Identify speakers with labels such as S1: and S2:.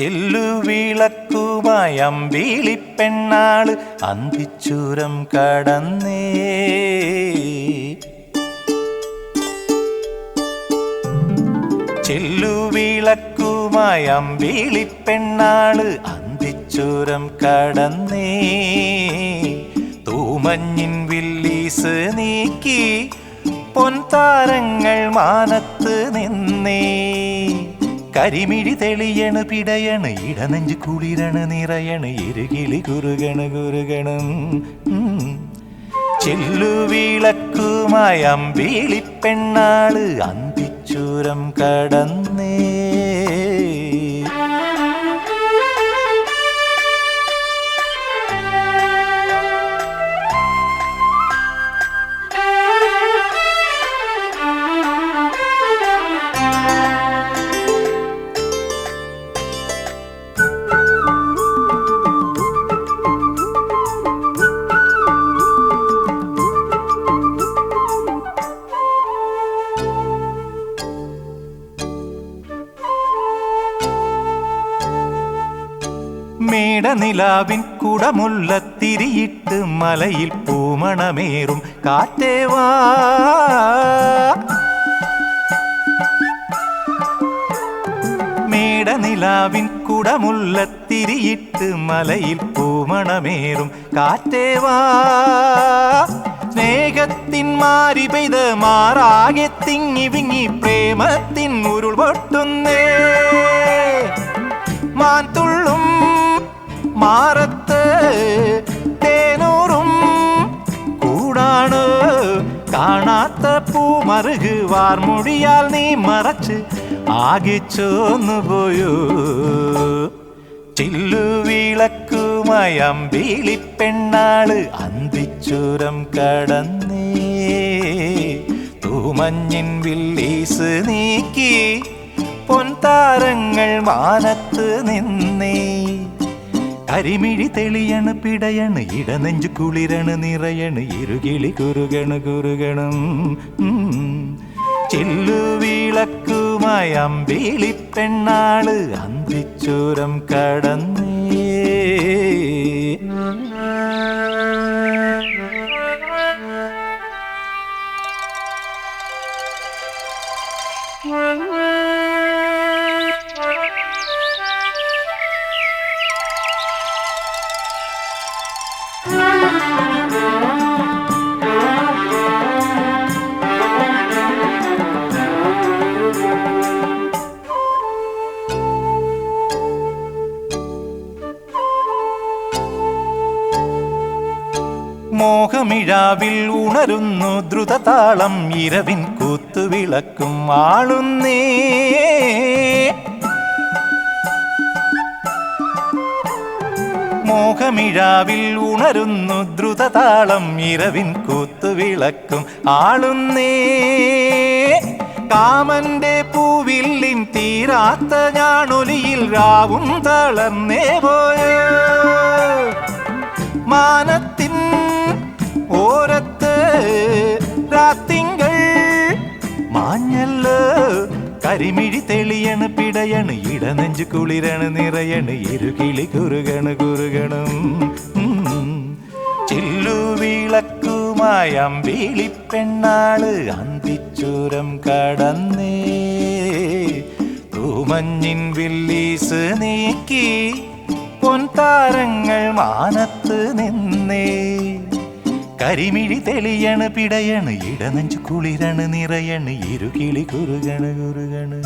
S1: ചെല്ലുവിളക്കുമായി അമ്പിളിപ്പെണ്ണാൾ അന്തിച്ചൂരം കടന്നേ. ചെല്ലുവിളക്കുമായി അമ്പിളിപ്പെണ്ണാൾ അന്തിച്ചൂരം കടന്നേ. തൂമഞ്ഞിൻ Willys നീക്കി പൊൻതാരങ്ങൾ മാനത്ത് നിന്നേ. കരിമിഴി തെളിയണ് പിടയണ് ഇടനെഞ്ച് കുളിരണ് നിറയണ് ഇരുകിളി കുറുകണ് കുറുകണം. ചെല്ലുവിളക്കുമായി അമ്പിളിപ്പെണ്ണാൾ അന്തിച്ചൂരം കടന്നേ മേടനിലാവിൻ കുടമുള്ള തിരിയിട്ട് മലയിൽ പൂമണമേറും കാറ്റേവാ മേടനിലാവിൻ കുടമുള്ള തിരിയിട്ട് മലയിൽ പൂമണമേറും കാറ്റേവാ സ്നേഹത്തിൻ മാരി പെയ്ത് മാറാകെ തിങ്ങി വിങ്ങി പ്രേമത്തിൻ ഉരുൾ പൊട്ടുന്നേ മാൻതുള്ളും മാറത്ത് തേനൂറും കൂടാണ്. കാണാത്ത പൂ മറുകുവാർ മുടിയാൽ നീ മറച്ച് ആകെ ചോന്നു പോയോ ചില്ലുവിളക്കുമായി പെണ്ണാൾ അന്തിച്ചൂരം കടന്നേ. തൂമഞ്ഞിൻ വില്ലീസ് നീക്കി പൊൻതാരങ്ങൾ മാനത്ത് നിന്നേ. കരിമിഴി തെളിയണ് പിടയണ് ഇടനെഞ്ചു കുളിരണ് നിറയണ് ഇരുകിളി കുറുകണ് കുറുകണം. ചില്ലുവിളക്കുമായ അമ്പിളി പെണ്ണാൾ അന്തിച്ചൂരം കടന്നേ. മോഹമിഴാവിൽ ഉണരുന്നു ദ്രുതതാളം. ഇരവിൻ കൂത്തുവിളക്കും ആളുന്നേ മോഹമിഴാവിൽ ഉണരുന്നു ദ്രുതതാളം. ഇരവിൻ കൂത്തുവിളക്കും ആളുന്നേ. കാമന്റെ പൂവില്ലിൻ തീരാത്ത ഞാണൊലിയിൽ രാവും തളർന്നേ പോയോ. മാനത്തിൻ ഓരത്ത് രാത്തിങ്കൾ മാഞ്ഞല്ല. കരിമിഴി തെളിയണ് പിടയണ് ഇടനെഞ്ചു കുളിരണ് നിറയണ് ഇരുകിളി കുറുകണ് കുറുകണം. ചില്ലു വിളക്കുമായം അമ്പിളിപ്പെണ്ണാൾ അന്തിച്ചൂരം കടന്നേ. തൂമഞ്ഞിൻ വില്ലീസ് നീക്കി പൊൻതാരങ്ങൾ മാനത്ത് നിന്നേ കരിമിഴി തെളിയണ് പിടയണ് ഇടനെഞ്ചു കുളിരണ് നിറയണ് ഇരുകിളി കുറുകണ് കുറുകണ്.